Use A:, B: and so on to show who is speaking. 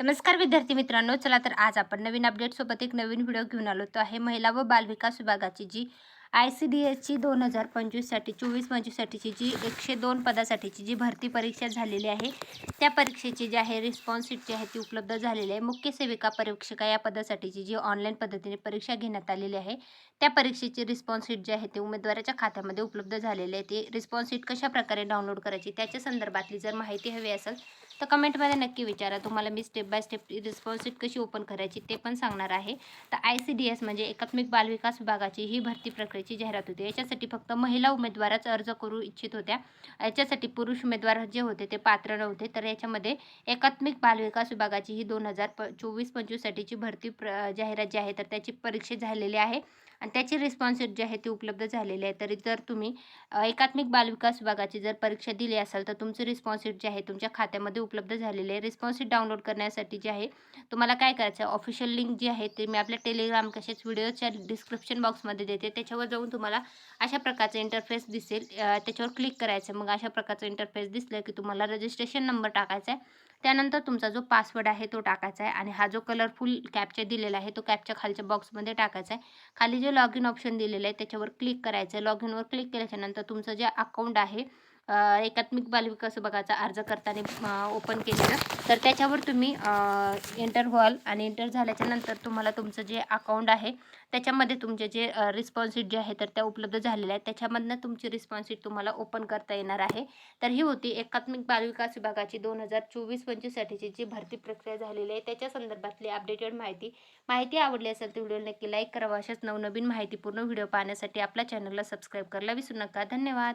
A: नमस्कार विद्यार्थी मित्रांनो चला तर आज आपण नवीन अपडेट सोबत एक नवीन व्हिडिओ घेऊन आलो. तो आहे महिला व बालविकास विभागाची जी आय सी डी एसची दोन हजार पंचवीससाठी चोवीस पंचवीससाठीची जी एकशे दोन पदासाठीची जी भरती परीक्षा झालेली आहे त्या परीक्षेची जी आहे रिस्पॉन्स शीट जी आहे ती उपलब्ध झालेली आहे. मुख्य सेविका परीक्षिका या पदासाठीची जी ऑनलाईन पद्धतीने परीक्षा घेण्यात आलेली आहे त्या परीक्षेची रिस्पॉन्स शीट जी आहे ती उमेदवाराच्या खात्यामध्ये उपलब्ध झालेली आहे. ती रिस्पॉन्स शीट कशाप्रकारे डाउनलोड करायची त्याच्या संदर्भातली जर माहिती हवी असेल तर कमेंटमध्ये नक्की विचारा. तुम्हाला मी स्टेप बाय स्टेप रिस्पॉन्सिट कशी ओपन करायची ते पण सांगणार आहे. तर आय सी डी एस म्हणजे एकात्मिक बालविकास विभागाची ही भरती प्रक्रियेची जाहिरात होती. याच्यासाठी फक्त महिला उमेदवारच अर्ज करू इच्छित होत्या. याच्यासाठी पुरुष उमेदवार जे होते ते पात्र नव्हते. तर याच्यामध्ये एकात्मिक बालविकास विभागाची ही दोन हजार प चोवीस पंचवीससाठीची भरती प्र जाहिरात जी आहे तर त्याची परीक्षा झालेली आहे. आणि त्याची रिस्पॉन्सिट जी आहे ती उपलब्ध झालेली आहे. तरी जर तुम्ही एकात्मिक बालविकास विभागाची जर परीक्षा दिली असाल तर तुमची रिस्पॉन्सिट जी आहे तुमच्या खात्यामध्ये उपलब्ध झालेले आहे. रिस्पॉन्स डाउनलोड करण्यासाठी जे आहे तुम्हाला काय करायचं आहे ऑफिशियल लिंक जी आहे ते मी आपल्या टेलिग्राम कशाच व्हिडिओच्या डिस्क्रिप्शन बॉक्समध्ये देते. त्याच्यावर जाऊन तुम्हाला अशा प्रकारचं इंटरफेस दिसेल. त्याच्यावर क्लिक करायचं मग अशा प्रकारचं इंटरफेस दिसलं की तुम्हाला रजिस्ट्रेशन नंबर टाकायचा आहे त्यानंतर तुमचा जो पासवर्ड आहे तो टाकायचा आहे आणि हा जो कलरफुल कॅपचा दिलेला आहे तो कॅपच्या खालच्या बॉक्समध्ये टाकायचा आहे. खाली जे लॉग इन ऑप्शन दिलेलं आहे त्याच्यावर क्लिक करायचं आहे. लॉग इनवर क्लिक केल्याच्यानंतर तुमचं जे अकाउंट आहे एकात्मिक बालविकास बघायचा अर्ज करताना ओपन केलेलं तर त्याच्यावर तुम्ही एंटर व्हाल आणि एंटर झाल्याच्यानंतर तुम्हाला तुमचं जे अकाउंट आहे त्याच्यामध्ये तुमचे जे रिस्पॉन्सिट जे आहे तर त्या उपलब्ध झालेल्या आहेत. त्याच्यामधनं तुमची रिस्पॉन्सिट तुम्हाला ओपन करता येणार आहे. तर ही होती एकात्मिक बालविकास विभागाची दोन हजार चोवीस पंचवीससाठीची जी भरती प्रक्रिया झालेली आहे त्याच्या संदर्भातली अपडेटेड माहिती माहिती आवडली असेल तर व्हिडिओ नक्की लाईक करावा अशाच नवनवीन माहितीपूर्ण व्हिडिओ पाहण्यासाठी आपल्या चॅनलला सबस्क्राईब करायला विसरू नका. धन्यवाद.